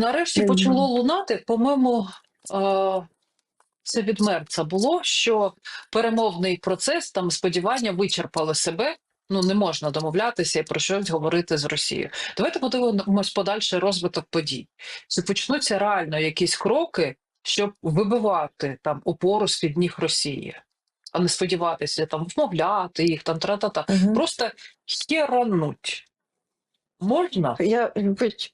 Нарешті почало лунати, по-моєму, е, це від Мерца було, що перемовний процес, там сподівання вичерпали себе. Ну, не можна домовлятися і про щось говорити з Росією. Давайте подивимось подальший розвиток подій. Чи почнуться реально якісь кроки, щоб вибивати там опору з під ніг Росії, а не сподіватися там вмовляти їх, там тра-та-та. Мгм. Просто херануть. Можна? Я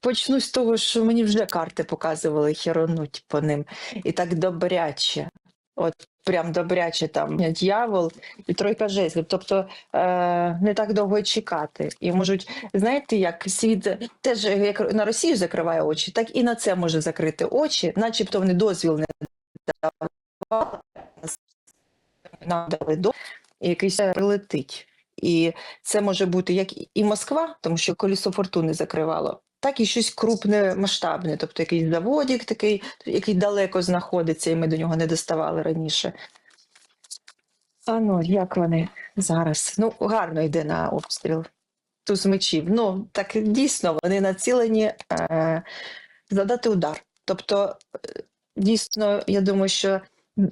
почну з того, що мені вже карти показували херонуть по ним. І так добряче. От прям добряче там дьявол і тройка жезлів. Тобто е, не так довго чекати. І можуть, знаєте, як світ теж як на Росію закриває очі, так і на це може закрити очі, начебто вони дозвіл не давали, нам дали до якийсь прилетить. І це може бути як і Москва, тому що колесо фортуни закривало, так і щось крупне, масштабне, тобто якийсь заводик такий, який далеко знаходиться, і ми до нього не доставали раніше. А ну, як вони зараз? Ну, гарно йде на обстріл. Туз мечів. Ну, так дійсно, вони націлені е, задати удар. Тобто, е, дійсно, я думаю, що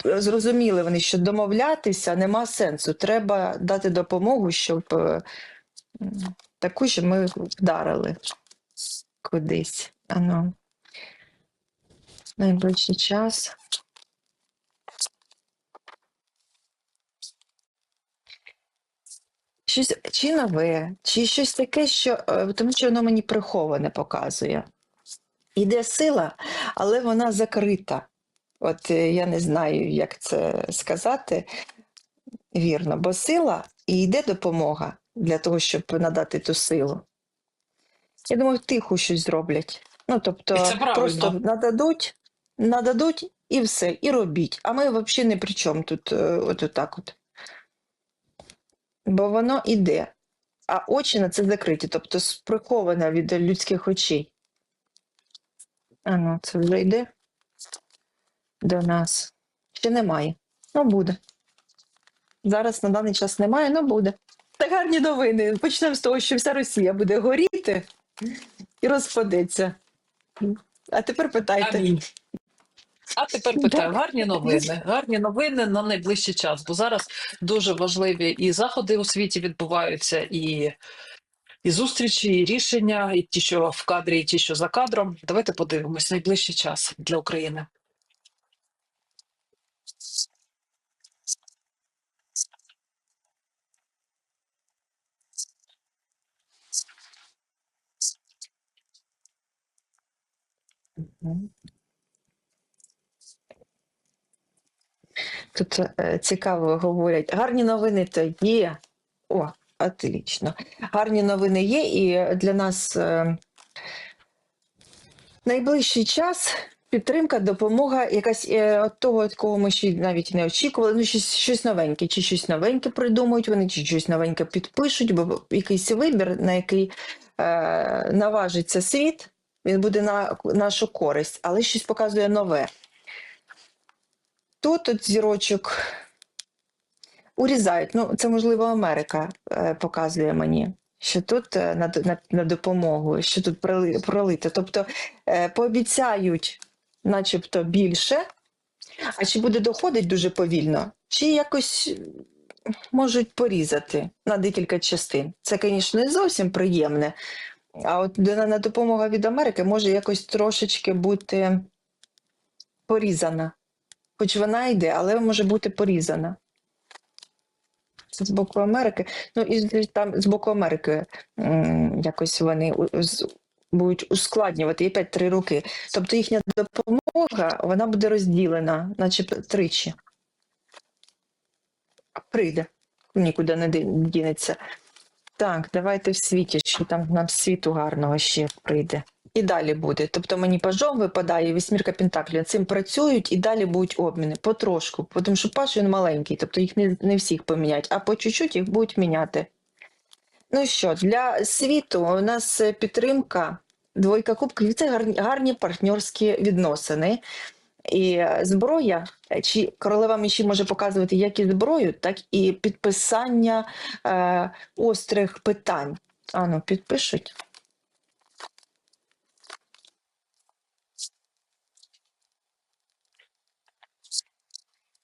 зрозуміли вони, що домовлятися нема сенсу. Треба дати допомогу, щоб е, таку, щоб ми вдарили кудись. Ану. Найближчий час. Щось чи нове, чи щось таке, що е, тому що воно мені приховане показує. Іде сила, але вона закрита. От е, я не знаю, як це сказати вірно, бо сила і йде допомога для того, щоб надати ту силу. Я думаю, тихо щось зроблять. Ну, тобто, просто нададуть, нададуть і все, і робіть. А ми взагалі не при чому тут, е, от отак от. Бо воно іде, а очі на це закриті, тобто приховане від людських очей. А ну, це вже йде до нас. Ще немає. Ну, буде. Зараз на даний час немає, ну буде. Та гарні новини. Почнемо з того, що вся Росія буде горіти і розпадеться. А тепер питайте. Амінь. А тепер питаю, гарні новини. Гарні новини на найближчий час, бо зараз дуже важливі і заходи у світі відбуваються, і, і зустрічі, і рішення, і ті, що в кадрі, і ті, що за кадром. Давайте подивимось найближчий час для України. Тут е, цікаво говорять. Гарні новини то є. О, отлично. Гарні новини є, і для нас е, найближчий час підтримка, допомога, якась е, от того, от кого ми ще навіть не очікували. Ну, щось, щось новеньке, чи щось новеньке придумають вони, чи щось новеньке підпишуть, бо якийсь вибір, на який е, наважиться світ, він буде на нашу користь, але щось показує нове. Тут от зірочок урізають. Ну, це можливо Америка е, показує мені, що тут е, на, на, на допомогу, що тут проли, пролито. Тобто е, пообіцяють, начебто, більше, а чи буде доходить дуже повільно, чи якось можуть порізати на декілька частин. Це, звісно, не зовсім приємне. А от на допомога від Америки може якось трошечки бути порізана. Хоч вона йде, але може бути порізана. Це з боку Америки. Ну і там з боку Америки якось вони будуть ускладнювати і 5-3 роки. Тобто їхня допомога вона буде розділена, наче тричі. Прийде, нікуди не дінеться. Так, давайте в світі, що там нам світу гарного ще прийде. І далі буде. Тобто мені пажом випадає вісьмірка Пентаклів. Цим працюють і далі будуть обміни потрошку. Тому що паж він маленький, тобто їх не, не всіх поміняють, а по чуть-чуть їх будуть міняти. Ну що, для світу у нас е, підтримка, двойка кубків це гарні, гарні партнерські відносини. І зброя, е, чи королева міші може показувати як і зброю, так і підписання е, острих питань. Ану, підпишуть.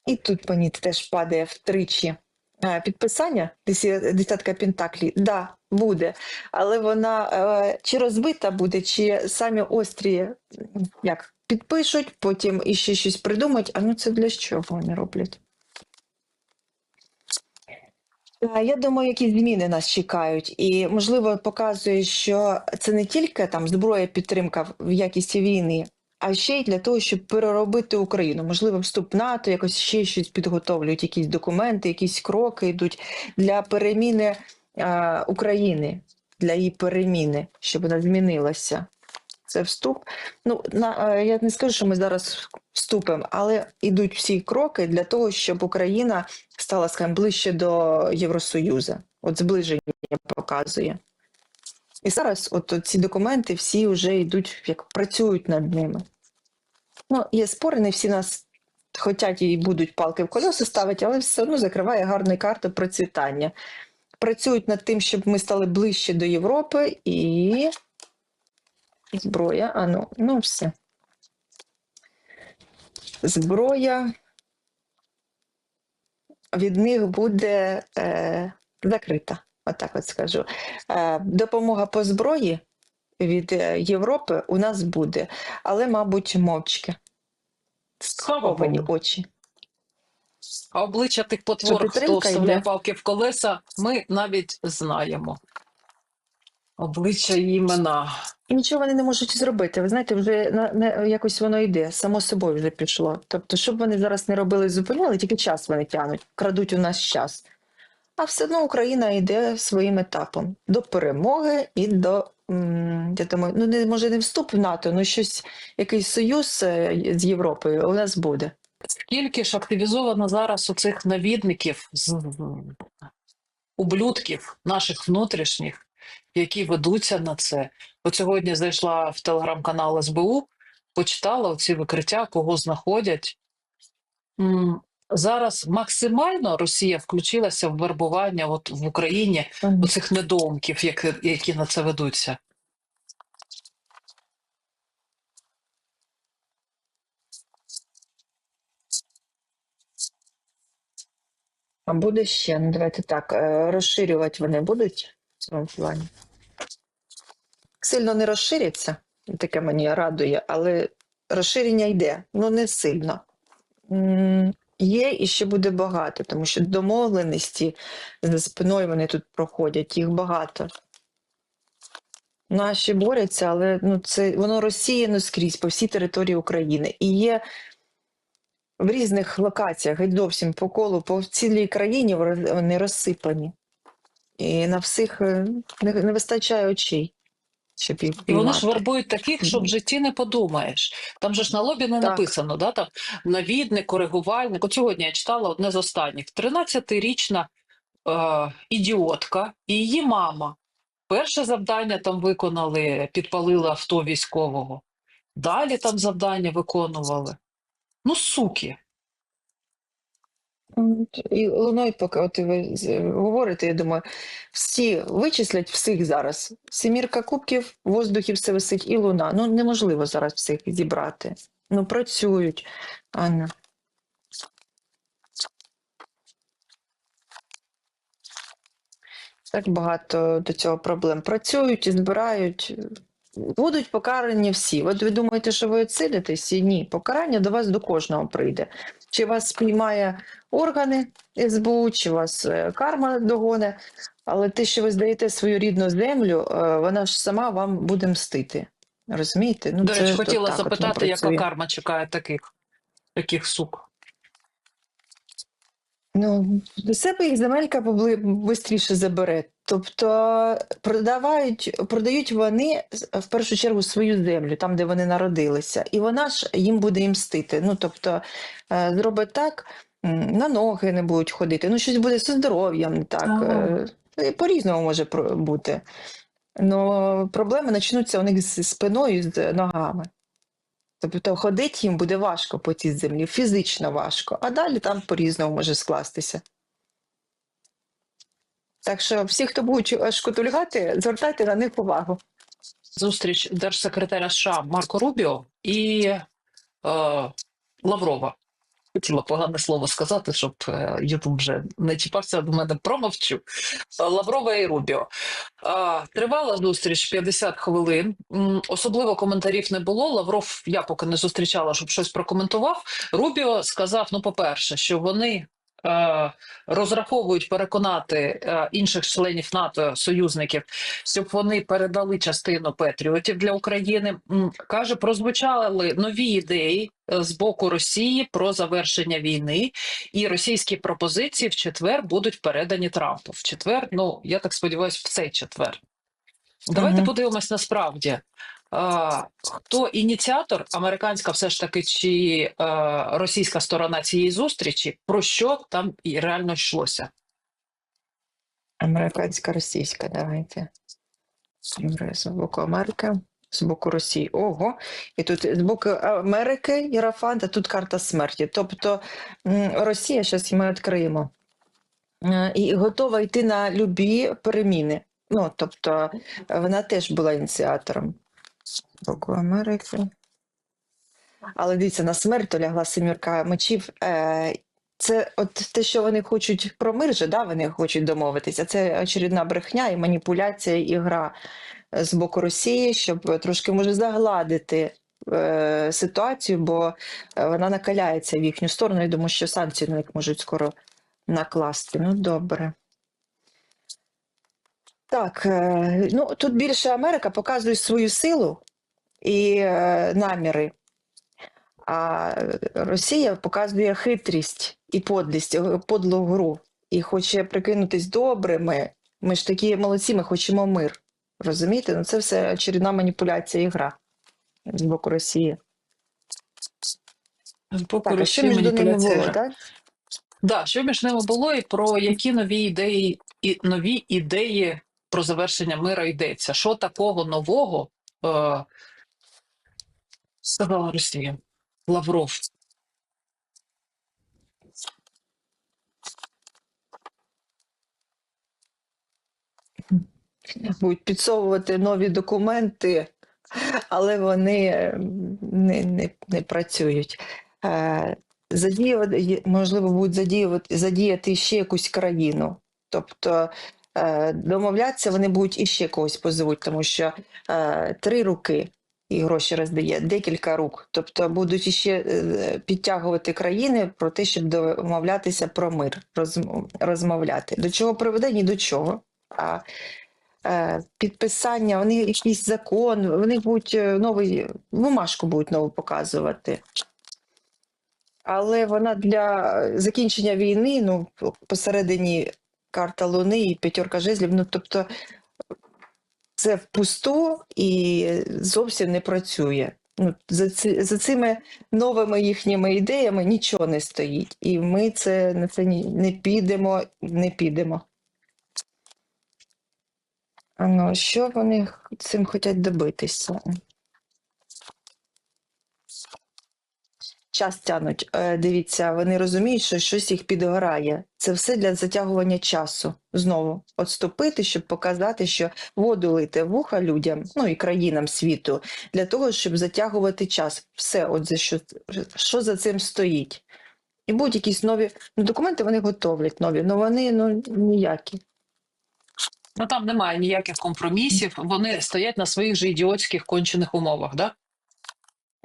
І тут по теж падає втричі. Е, підписання, десятка пентаклі. Да, буде. Але вона е, чи розбита буде, чи самі острі як підпишуть, потім іще щось придумають. А ну це для чого вони роблять? Я думаю, якісь зміни нас чекають, і можливо показує, що це не тільки там зброя підтримка в якісті війни, а ще й для того, щоб переробити Україну. Можливо, вступ НАТО, якось ще щось підготовлюють, якісь документи, якісь кроки йдуть для переміни е, України, для її переміни, щоб вона змінилася. Це вступ. Ну на е, я не скажу, що ми зараз вступимо, але йдуть всі кроки для того, щоб Україна стала скажімо, ближче до Євросоюзу. От зближення показує. І зараз от, ці документи всі вже йдуть, як працюють над ними. Ну, є спори, не всі нас хочуть і будуть палки в колеса ставити, але все одно закриває гарну карту процвітання. Працюють над тим, щоб ми стали ближче до Європи і зброя. А ну, ну все. Зброя від них буде е, закрита. Отак от скажу. Е, допомога по зброї від е, Європи у нас буде, але, мабуть, мовчки. Сховані очі. А обличчя тих потвор, хто вставляє йде? палки в колеса, ми навіть знаємо. Обличчя і імена. І нічого вони не можуть зробити. Ви знаєте, вже на, не, якось воно йде, само собою вже пішло. Тобто, що б вони зараз не робили, зупиняли, тільки час вони тягнуть, крадуть у нас час. А все одно Україна йде своїм етапом до перемоги і до, я думаю, ну не може не вступ в НАТО, ну щось, якийсь союз е, з Європою у нас буде. Скільки ж активізовано зараз у цих навідників ублюдків наших внутрішніх, які ведуться на це. От сьогодні зайшла в телеграм-канал СБУ, почитала оці викриття, кого знаходять. Зараз максимально Росія включилася в вербування от в Україні оцих недоумків, які, які на це ведуться. А буде ще, ну давайте так, е, розширювати вони будуть в цьому плані. Сильно не розширяться, таке мені радує, але розширення йде, ну не сильно. Є і ще буде багато, тому що домовленості за спиною вони тут проходять, їх багато. Наші борються, але ну, це воно розсіяно скрізь по всій території України. І є в різних локаціях, геть зовсім по колу, по цілій країні вони розсипані. І на всіх е, не, не вистачає очей, щоб їх І вони ж вербують таких, що в житті не подумаєш. Там же ж на лобі не Так. написано, да, там навідник, коригувальник. От сьогодні я читала одне з останніх. 13-річна е, ідіотка і її мама. Перше завдання там виконали, підпалили авто військового. Далі там завдання виконували. Ну, суки. І луною, поки от ви говорите, я думаю, всі вичислять всіх зараз. Семірка кубків, в воздухі все висить і луна. Ну неможливо зараз всіх зібрати. Ну працюють. Анна. Так багато до цього проблем. Працюють і збирають. Будуть покарані всі. От ви думаєте, що ви відсидитесь? І Ні, покарання до вас до кожного прийде. Чи вас спіймає органи СБУ, чи вас е, карма догоне, але те, що ви здаєте свою рідну землю, е, вона ж сама вам буде мстити. Розумієте? Ну, До речі, хотіла так запитати, яка карма чекає таких, таких сук. Ну, до себе їх земелька швидше забере. Тобто продавають, продають вони в першу чергу свою землю, там, де вони народилися, і вона ж їм буде їм мстити. Ну, тобто, е, зробить так, на ноги не будуть ходити, ну, щось буде зі здоров'ям не так. Ага. е, По-різному може бути. Ну, проблеми почнуться у них з спиною, з ногами. Тобто ходити їм буде важко по цій землі, фізично важко, а далі там по-різному може скластися. Так що всі, хто будуть шкутульгати, звертайте на них увагу. Зустріч держсекретаря США Марко Рубіо і е, Лаврова. Хотіла погане слово сказати, щоб е, Ютуб вже не чіпався до мене. Промовчу. Е, Лаврова і Рубіо. Тривала зустріч 50 хвилин. Особливо коментарів не було. Лавров я поки не зустрічала, щоб щось прокоментував. Рубіо сказав: ну, по-перше, що вони. Е, Розраховують переконати е, інших членів НАТО союзників, щоб вони передали частину патріотів для України. Каже, прозвучали нові ідеї е, з боку Росії про завершення війни, і російські пропозиції в четвер будуть передані Трампу. В четвер, ну я так сподіваюся, в цей четвер. Давайте Мгм. подивимось насправді. Хто ініціатор, американська все ж таки, чи е, російська сторона цієї зустрічі, про що там і реально йшлося? Американська, російська, давайте. З боку Америки, з боку Росії. Ого. І тут з боку Америки Єрафант, тут карта смерті. Тобто Росія, зараз ми відкриємо, е, і готова йти на любі переміни. Ну, тобто, вона теж була ініціатором. Боку Америки. Але дивіться, на смерть лягла семірка мечів. Е, Це от те, що вони хочуть про мир же, да, вони хочуть домовитися. Це очередна брехня і маніпуляція, і гра е, з боку Росії, щоб трошки може загладити е, ситуацію, бо е, вона накаляється в їхню сторону. Я думаю, що санкції на них можуть скоро накласти. Ну, добре. Так, ну тут більше Америка показує свою силу і е, наміри. А Росія показує хитрість і подлість, е, подлу гру. І хоче прикинутись добрими. Ми ж такі молодці, ми хочемо мир. Розумієте? Ну це все очередна маніпуляція і гра з боку Росії. З боку Так, а що Росії між ними маніпуляція було, так? Да, що між ними було, і про які нові ідеї і нові ідеї про завершення мира йдеться? Що такого нового е, сказала Росія? Лавров. Будуть підсовувати нові документи, але вони е, не, не, не працюють. Е, Задіювати, можливо, будуть задіювати, задіяти ще якусь країну. Тобто е, домовлятися вони будуть іще когось позовуть, тому що е, три руки і гроші роздає, декілька рук. Тобто будуть іще е, підтягувати країни про те, щоб домовлятися про мир, розмовляти. До чого приведе? Ні до чого. А е, підписання, вони якийсь закон, вони будуть е, новий, бумажку будуть нову показувати. Але вона для закінчення війни, ну, посередині карта Луни і п'ятерка жезлів, ну тобто це впусту і зовсім не працює. Ну, за, ці, за цими новими їхніми ідеями нічого не стоїть. І ми це на це не підемо, не підемо. А Ну, що вони цим хочуть добитися? Час тянуть. Е, Дивіться, вони розуміють, що щось їх підгорає. Це все для затягування часу. Знову отступити, щоб показати, що воду лити вуха людям, ну і країнам світу, для того, щоб затягувати час. Все, от за що, що за цим стоїть. І будуть якісь нові ну, документи вони готовлять нові, але вони ну, ніякі. Ну там немає ніяких компромісів. Вони стоять на своїх же ідіотських кончених умовах, да?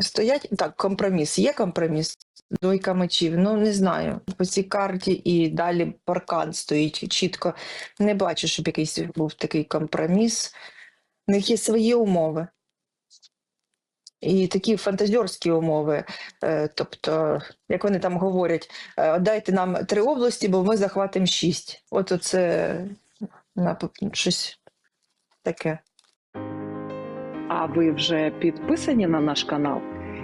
Стоять так, компроміс. Є компроміс? Двойка мечів. Ну не знаю. По цій карті і далі паркан стоїть чітко. Не бачу, щоб якийсь був такий компроміс. У них є свої умови. І такі фантазерські умови. Е, Тобто, як вони там говорять, е, дайте нам три області, бо ми захватимо шість. От оце щось таке. А ви вже підписані на наш канал?